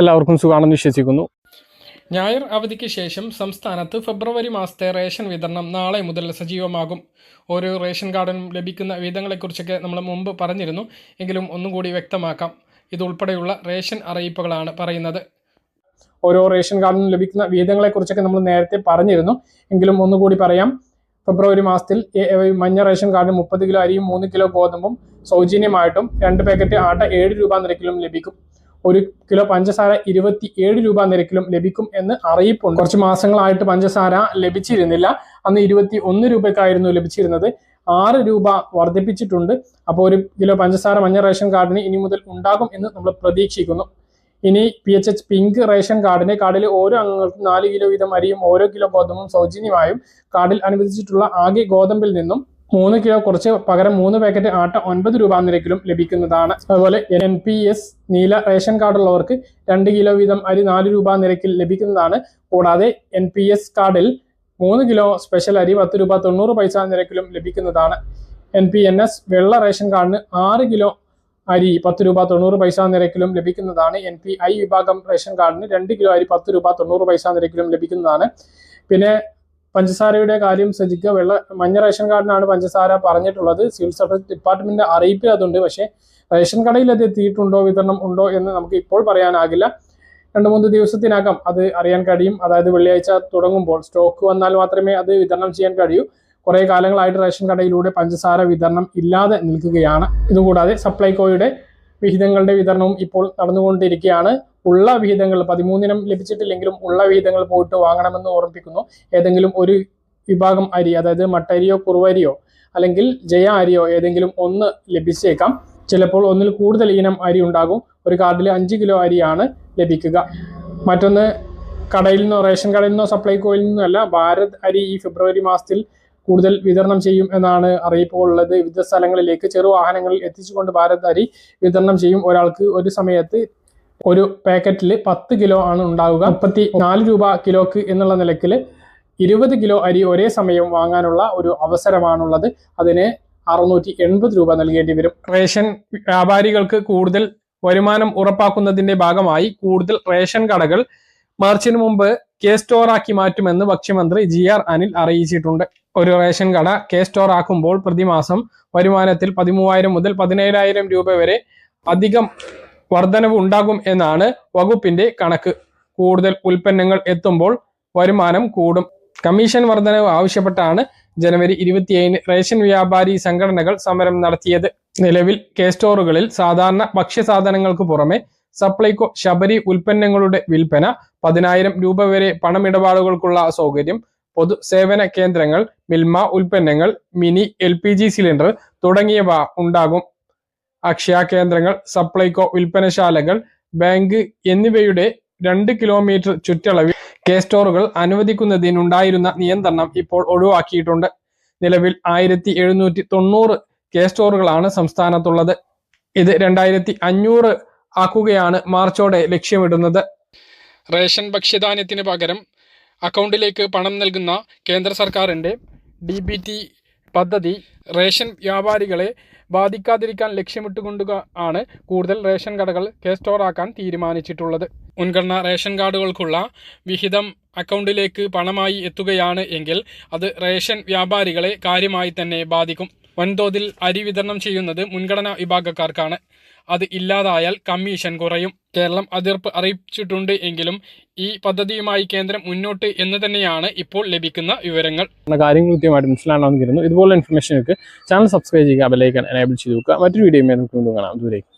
എല്ലാവർക്കും സുഖമാണെന്ന് വിശ്വസിക്കുന്നു. ഞായർ അവധിക്ക് ശേഷം സംസ്ഥാനത്ത് ഫെബ്രുവരി മാസത്തെ റേഷൻ വിതരണം നാളെ മുതൽ സജീവമാകും. ഓരോ റേഷൻ കാർഡിനും ലഭിക്കുന്ന വിധങ്ങളെക്കുറിച്ചൊക്കെ നമ്മൾ മുമ്പ് പറഞ്ഞിരുന്നു. എങ്കിലും ഒന്നും കൂടി വ്യക്തമാക്കാം. ഇതുൾപ്പെടെയുള്ള റേഷൻ അറിയിപ്പുകളാണ് പറയുന്നത്. ഓരോ റേഷൻ കാർഡിനും ലഭിക്കുന്ന വിഹിതങ്ങളെക്കുറിച്ചൊക്കെ നമ്മൾ നേരത്തെ പറഞ്ഞിരുന്നു. എങ്കിലും ഒന്നുകൂടി പറയാം. ഫെബ്രുവരി മാസത്തിൽ മഞ്ഞ റേഷൻ കാർഡിന് മുപ്പത് കിലോ അരിയും മൂന്ന് കിലോ ഗോതമ്പും സൗജന്യമായിട്ടും രണ്ട് പാക്കറ്റ് ആട്ട ഏഴ് രൂപ നിരക്കിലും ലഭിക്കും. ഒരു കിലോ പഞ്ചസാര ഇരുപത്തി ഏഴ് രൂപ നിരക്കിലും ലഭിക്കും എന്ന് അറിയിപ്പുണ്ട്. കുറച്ച് മാസങ്ങളായിട്ട് പഞ്ചസാര ലഭിച്ചിരുന്നില്ല. അന്ന് ഇരുപത്തി ഒന്ന് രൂപയ്ക്കായിരുന്നു ലഭിച്ചിരുന്നത്. ആറ് രൂപ വർദ്ധിപ്പിച്ചിട്ടുണ്ട്. അപ്പോൾ ഒരു കിലോ പഞ്ചസാര മഞ്ഞ റേഷൻ കാർഡിന് ഇനി മുതൽ ഉണ്ടാകും എന്ന് നമ്മൾ പ്രതീക്ഷിക്കുന്നു. ഇനി P H H pink ration കാർഡിന് കാർഡിൽ ഓരോ അംഗങ്ങൾക്കും നാല് കിലോ വീതം അരിയും ഓരോ കിലോ ഗോതമ്പും സൗജന്യമായും കാർഡിൽ അനുവദിച്ചിട്ടുള്ള ആകെ ഗോതമ്പിൽ നിന്നും മൂന്ന് കിലോ കുറച്ച് പകരം മൂന്ന് പാക്കറ്റ് ആട്ട ഒൻപത് രൂപ നിരക്കിലും ലഭിക്കുന്നതാണ്. അതുപോലെ എൻ പി എസ് നീല റേഷൻ കാർഡുള്ളവർക്ക് രണ്ട് കിലോ വീതം അരി നാല് രൂപ നിരക്കിൽ ലഭിക്കുന്നതാണ്. കൂടാതെ എൻ പി എസ് കാർഡിൽ മൂന്ന് കിലോ സ്പെഷ്യൽ അരി പത്ത് രൂപ തൊണ്ണൂറ് പൈസ നിരക്കിലും ലഭിക്കുന്നതാണ്. എൻ പി എൻ എസ് വെള്ള റേഷൻ കാർഡിന് ആറ് കിലോ അരി പത്ത് രൂപ തൊണ്ണൂറ് പൈസ നിരക്കിലും ലഭിക്കുന്നതാണ്. എൻ പി ഐ വിഭാഗം റേഷൻ കാർഡിന് രണ്ട് കിലോ അരി പത്ത് രൂപ തൊണ്ണൂറ് പൈസ നിരക്കിലും ലഭിക്കുന്നതാണ്. പിന്നെ പഞ്ചസാരയുടെ കാര്യം ശ്രദ്ധിക്കുക. വെള്ള മഞ്ഞ റേഷൻ കാർഡിനാണ് പഞ്ചസാര പറഞ്ഞിട്ടുള്ളത്. സിവിൽ സപ്ലൈസ് ഡിപ്പാർട്ട്മെന്റ് അറിയിപ്പിൽ അതുണ്ട്. പക്ഷേ റേഷൻ കടയിൽ അത് എത്തിയിട്ടുണ്ടോ വിതരണം ഉണ്ടോ എന്ന് നമുക്ക് ഇപ്പോൾ പറയാനാകില്ല. രണ്ട് മൂന്ന് ദിവസത്തിനകം അത് അറിയാൻ കഴിയും. അതായത് വെള്ളിയാഴ്ച തുടങ്ങുമ്പോൾ സ്റ്റോക്ക് വന്നാൽ മാത്രമേ അത് വിതരണം ചെയ്യാൻ കഴിയൂ. കുറേ കാലങ്ങളായിട്ട് റേഷൻ കടയിലൂടെ പഞ്ചസാര വിതരണം ഇല്ലാതെ നിൽക്കുകയാണ്. ഇതുകൂടാതെ സപ്ലൈകോയുടെ വിഹിതങ്ങളുടെ വിതരണവും ഇപ്പോൾ നടന്നുകൊണ്ടിരിക്കുകയാണ്. ഉള്ള വിഹിതങ്ങൾ പതിമൂന്നിനം ലഭിച്ചിട്ടില്ലെങ്കിലും ഉള്ള വിഹിതങ്ങൾ പോയിട്ട് വാങ്ങണമെന്ന് ഓർമ്മിപ്പിക്കുന്നു. ഏതെങ്കിലും ഒരു വിഭാഗം അരി അതായത് മട്ടരിയോ കുറുവരിയോ അല്ലെങ്കിൽ ജയ അരിയോ ഏതെങ്കിലും ഒന്ന് ലഭിച്ചേക്കാം. ചിലപ്പോൾ ഒന്നിൽ കൂടുതൽ ഇനം അരി ഉണ്ടാകും. ഒരു കാർഡിൽ അഞ്ച് കിലോ അരിയാണ് ലഭിക്കുക. മറ്റൊന്ന് കടയിൽ നിന്നോ റേഷൻ കടയിൽ നിന്നോ സപ്ലൈകോയിൽ നിന്നോ അല്ല ഭാരത് അരി ഈ ഫെബ്രുവരി മാസത്തിൽ കൂടുതൽ വിതരണം ചെയ്യും എന്നാണ് അറിയിപ്പുള്ളത് വിവിധ സ്ഥലങ്ങളിലേക്ക് ചെറു വാഹനങ്ങളിൽ എത്തിച്ചുകൊണ്ട് ഭാരത് അരി വിതരണം ചെയ്യും. ഒരാൾക്ക് ഒരു സമയത്ത് ഒരു പാക്കറ്റിൽ പത്ത് കിലോ ആണ് ഉണ്ടാവുക. മുപ്പത്തി നാല് രൂപ കിലോക്ക് എന്നുള്ള നിലക്കിൽ ഇരുപത് കിലോ അരി ഒരേ സമയം വാങ്ങാനുള്ള ഒരു അവസരമാണുള്ളത്. അതിന് അറുന്നൂറ്റി എൺപത് രൂപ നൽകേണ്ടി വരും. റേഷൻ വ്യാപാരികൾക്ക് കൂടുതൽ വരുമാനം ഉറപ്പാക്കുന്നതിന്റെ ഭാഗമായി കൂടുതൽ റേഷൻ കടകൾ മാർച്ചിന് മുമ്പ് കെ സ്റ്റോർ ആക്കി മാറ്റുമെന്ന് ഭക്ഷ്യമന്ത്രി ജി ആർ അനിൽ അറിയിച്ചിട്ടുണ്ട്. ഒരു റേഷൻ കട കെ സ്റ്റോർ ആക്കുമ്പോൾ പ്രതിമാസം വരുമാനത്തിൽ പതിമൂവായിരം മുതൽ പതിനേഴായിരം രൂപ വരെ അധികം വർധനവ് ഉണ്ടാകും എന്നാണ് വകുപ്പിന്റെ കണക്ക്. കൂടുതൽ ഉൽപ്പന്നങ്ങൾ എത്തുമ്പോൾ വരുമാനം കൂടും. കമ്മീഷൻ വർധനവ് ആവശ്യപ്പെട്ടാണ് ജനുവരി ഇരുപത്തിയേഴിന് റേഷൻ വ്യാപാരി സംഘടനകൾ സമരം നടത്തിയത്. നിലവിൽ കെ സ്റ്റോറുകളിൽ സാധാരണ ഭക്ഷ്യസാധനങ്ങൾക്ക് പുറമെ സപ്ലൈകോ ശബരി ഉൽപ്പന്നങ്ങളുടെ വിൽപ്പന പതിനായിരം രൂപ വരെ പണമിടപാടുകൾക്കുള്ള സൗകര്യം പൊതു സേവന കേന്ദ്രങ്ങൾ മിൽമ ഉൽപ്പന്നങ്ങൾ മിനി എൽ സിലിണ്ടർ തുടങ്ങിയവ ഉണ്ടാകും. അക്ഷയ കേന്ദ്രങ്ങൾ സപ്ലൈകോ വിൽപ്പനശാലകൾ ബാങ്ക് എന്നിവയുടെ രണ്ട് കിലോമീറ്റർ ചുറ്റളവിൽ കെ സ്റ്റോറുകൾ അനുവദിക്കുന്നതിനുണ്ടായിരുന്ന നിയന്ത്രണം ഇപ്പോൾ ഒഴിവാക്കിയിട്ടുണ്ട്. നിലവിൽ ആയിരത്തി എഴുന്നൂറ്റി തൊണ്ണൂറ് കെ സ്റ്റോറുകളാണ് സംസ്ഥാനത്തുള്ളത്. ഇത് രണ്ടായിരത്തി അഞ്ഞൂറ് ആക്കുകയാണ് മാർച്ചോടെ ലക്ഷ്യമിടുന്നത്. റേഷൻ ഭക്ഷ്യധാന്യത്തിന് പകരം അക്കൗണ്ടിലേക്ക് പണം നൽകുന്ന കേന്ദ്ര സർക്കാരിന്റെ ഡി ബി ടി പദ്ധതി റേഷൻ വ്യാപാരികളെ ബാധിക്കാതിരിക്കാൻ ലക്ഷ്യമിട്ടുകൊണ്ട് ആണ് കൂടുതൽ റേഷൻ കടകൾ കെ സ്റ്റോർ ആക്കാൻ തീരുമാനിച്ചിട്ടുള്ളത്. മുൻഗണന റേഷൻ കാർഡുകൾക്കുള്ള വിഹിതം അക്കൗണ്ടിലേക്ക് പണമായി എത്തുകയാണ് എങ്കിൽ അത് റേഷൻ വ്യാപാരികളെ കാര്യമായി തന്നെ ബാധിക്കും. വൻതോതിൽ അരി വിതരണം ചെയ്യുന്നത് മുൻഗണനാ വിഭാഗക്കാർക്കാണ്. അത് ഇല്ലാതായാൽ കമ്മീഷൻ കുറയും. കേരളം അതിർപ്പ് അറിയിച്ചിട്ടുണ്ട് എങ്കിലും ഈ പദ്ധതിയുമായി കേന്ദ്രം മുന്നോട്ട് എന്ന് തന്നെയാണ് ഇപ്പോൾ ലഭിക്കുന്ന വിവരങ്ങൾ. കാര്യങ്ങൾ കൃത്യമായിട്ട് മനസ്സിലാണെന്ന് ഇതുപോലുള്ള ഇൻഫർമേഷനൊക്കെ ചാനൽ സബ്സ്ക്രൈബ് ചെയ്യുക ബെല്ലൈക്കൻ എനേബിൾ ചെയ്ത് നോക്കുക മറ്റൊരു വീഡിയോ നമുക്ക് വീണ്ടും കാണാം. ദൂരേക്ക്.